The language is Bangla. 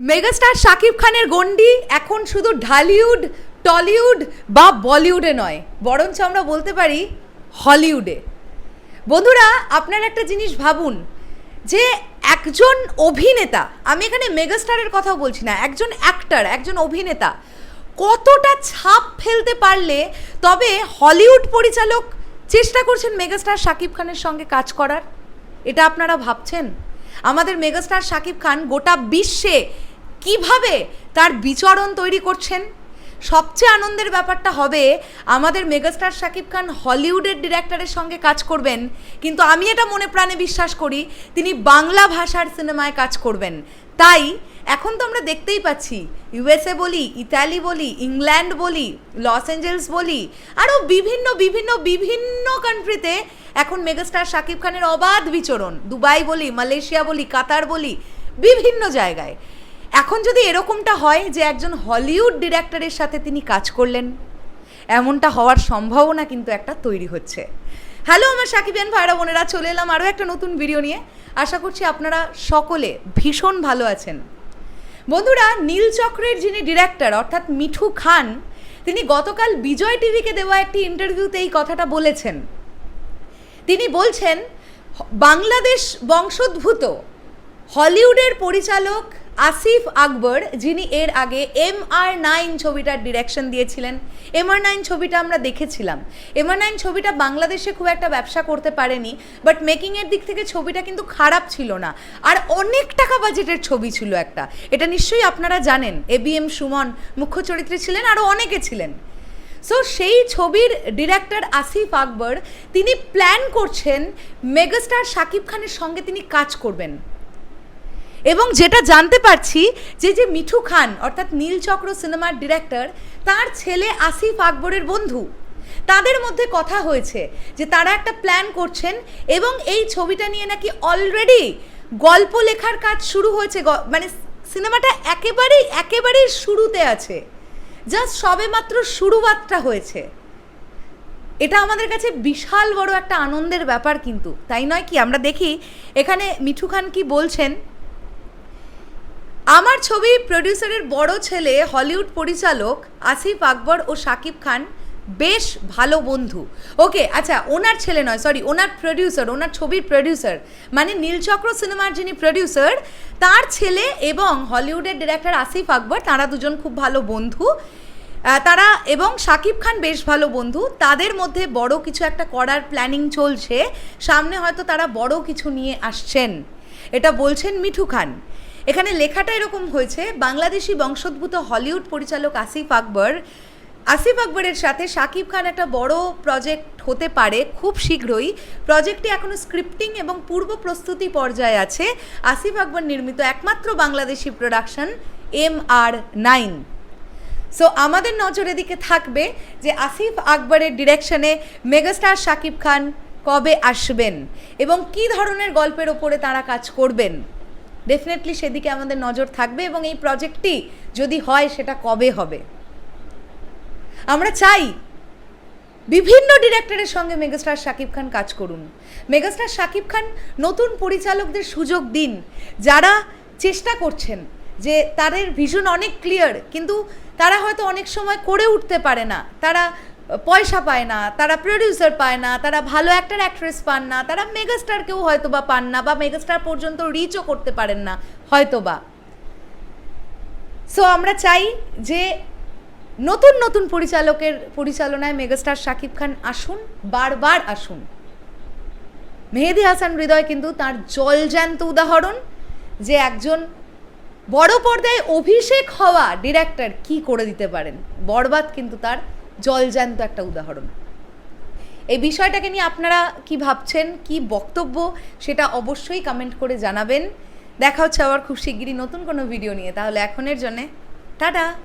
মেগাস্টার শাকিব খানের গণ্ডি এখন শুধু ঢালিউড, টলিউড বা বলিউডে নয়, বরঞ্চ আমরা বলতে পারি হলিউডে। বন্ধুরা, আপনারা একটা জিনিস ভাবুন, যে একজন অভিনেতা, আমি এখানে মেগাস্টারের কথাও বলছি না, একজন অ্যাক্টার একজন অভিনেতা, কতটা ছাপ ফেলতে পারলে তবে হলিউড পরিচালক চেষ্টা করছেন মেগাস্টার শাকিব খানের সঙ্গে কাজ করার? এটা আপনারা ভাবছেন? আমাদের মেগাস্টার শাকিব খান গোটা বিশ্বে কীভাবে তার বিচরণ তৈরি করছেন? সবচেয়ে আনন্দের ব্যাপারটা হবে, আমাদের মেগাস্টার শাকিব খান হলিউডের ডিরেক্টরের সঙ্গে কাজ করবেন, কিন্তু আমি এটা মনে প্রাণে বিশ্বাস করি, তিনি বাংলা ভাষার সিনেমায় কাজ করবেন। তাই, এখন তো আমরা দেখতেই পাচ্ছি, ইউএসএ বলি, ইতালি বলি, ইংল্যান্ড বলি, লস অ্যাঞ্জেলস বলি, আরও বিভিন্ন বিভিন্ন বিভিন্ন কান্ট্রিতে এখন মেগাস্টার শাকিব খানের অবাধ বিচরণ। দুবাই বলি, মালয়েশিয়া বলি, কাতার বলি, বিভিন্ন জায়গায়। এখন যদি এরকমটা হয় যে একজন হলিউড ডিরেক্টরের সাথে তিনি কাজ করলেন, এমনটা হওয়ার সম্ভাবনা কিন্তু একটা তৈরি হচ্ছে। হ্যালো, আমার সাকিবিয়ান ভাইরা বোনেরা, চলে এলাম আরও একটা নতুন ভিডিও নিয়ে। আশা করছি আপনারা সকলে ভীষণ ভালো আছেন। বন্ধুরা, নীল চক্রের যিনি ডিরেক্টর, অর্থাৎ মিঠু খান, তিনি গতকাল বিজয় টিভিকে দেওয়া একটি ইন্টারভিউতে এই কথাটা বলেছেন। তিনি বলছেন, বাংলাদেশ বংশোদ্ভূত, হলিউডের পরিচালক আসিফ আকবর, যিনি এর আগে এম আর নাইন ছবিটার ডিরেকশন দিয়েছিলেন। এম আর নাইন ছবিটা আমরা দেখেছিলাম। এম আর নাইন ছবিটা বাংলাদেশে খুব একটা ব্যবসা করতে পারেনি বাট মেকিংয়ের দিক থেকে ছবিটা কিন্তু খারাপ ছিল না। আর অনেক টাকা বাজেটের ছবি ছিল একটা। এটা নিশ্চয়ই আপনারা জানেন এ বি এম সুমন মুখ্য চরিত্রে ছিলেন আরও অনেকে ছিলেন। সো সেই ছবির ডিরেক্টর আসিফ আকবর, তিনি প্ল্যান করছেন মেগাস্টার শাকিব খানের সঙ্গে তিনি কাজ করবেন। এবং যেটা জানতে পারছি যে যে মিঠু খান, অর্থাৎ নীলচক্র সিনেমার ডিরেক্টর, তার ছেলে আসিফ আকবরের বন্ধু। তাদের মধ্যে কথা হয়েছে যে, তারা একটা প্ল্যান করছেন এবং এই ছবিটা নিয়ে নাকি অলরেডি গল্প লেখার কাজ শুরু হয়েছে। মানে সিনেমাটা একেবারেই একেবারেই শুরুতে আছে। জাস্ট সবেমাত্র শুরুবাতটা হয়েছে। এটা আমাদের কাছে বিশাল বড় একটা আনন্দের ব্যাপার কিন্তু। তাই নয় কি? আমরা দেখি, এখানে মিঠু খান কি বলছেন? আমার ছবি প্রডিউসারের বড় ছেলে হলিউড পরিচালক আসিফ আকবর ও শাকিব খান বেশ ভালো বন্ধু। ওকে আচ্ছা ওনার ছেলে নয় সরি ওনার প্রডিউসার ওনার ছবির প্রডিউসার মানে নীলচক্র সিনেমার যিনি প্রডিউসার তার ছেলে এবং হলিউডের ডিরেক্টর আসিফ আকবর, তারা দুজন খুব ভালো বন্ধু। তারা এবং শাকিব খান বেশ ভালো বন্ধু। তাদের মধ্যে বড় কিছু একটা করার প্ল্যানিং চলছে। সামনে হয়তো তারা বড় কিছু নিয়ে আসছেন। এটা বলছেন মিঠু খান। এখানে লেখাটা এরকম হয়েছে, বাংলাদেশি বংশোদ্ভূত হলিউড পরিচালক আসিফ আকবর, আসিফ আকবরের সাথে শাকিব খান একটা বড় প্রজেক্ট হতে পারে খুব শীঘ্রই। প্রজেক্টটি এখনও স্ক্রিপ্টিং এবং পূর্ব প্রস্তুতি পর্যায়ে আছে। আসিফ আকবর নির্মিত একমাত্র Bangladeshi production M R nine so আমাদের নজর এদিকে থাকবে যে আসিফ আকবরের ডিরেকশনে মেগাস্টার শাকিব খান কবে আসবেন এবং কি ধরনের গল্পের ওপরে তারা কাজ করবেন। ডেফিনেটলি সেদিকে আমাদের নজর থাকবে এবং এই প্রজেক্টটি যদি হয় সেটা কবে হবে? আমরা চাই বিভিন্ন ডিরেক্টরের সঙ্গে মেগাস্টার শাকিব খান কাজ করুন। মেগাস্টার শাকিব খান নতুন পরিচালকদের সুযোগ দিন। যারা চেষ্টা করছেন যে তাদের ভিশন অনেক ক্লিয়ার কিন্তু তারা হয়তো অনেক সময় করে উঠতে পারে না। তারা পয়সা পায় না, তারা প্রডিউসার পায় না, তারা ভালো অ্যাক্টার অ্যাক্ট্রেস পান না, তারা মেগাস্টারকেও হয়তো বা পান না বা মেগাস্টার পর্যন্ত রিচও করতে পারেন না হয়তো বা সো আমরা চাই যে নতুন নতুন পরিচালকের পরিচালনায় মেগাস্টার শাকিব খান আসুন, বারবার আসুন। মেহেদি হাসান হৃদয় কিন্তু তার জলজ্যান্ত উদাহরণ যে একজন বড় পর্দায় অভিষেক হওয়া ডিরেক্টর কি করে দিতে পারেন? বরবাদ কিন্তু তার জলজ্যান্ত একটা উদাহরণ। এই বিষয়টাকে নিয়ে আপনারা কি ভাবছেন, কি বক্তব্য সেটা অবশ্যই কমেন্ট করে জানাবেন। দেখা হচ্ছে আবার খুব শিগগিরই নতুন কোনো ভিডিও নিয়ে। তাহলে এখনের জন্যে, টাটা!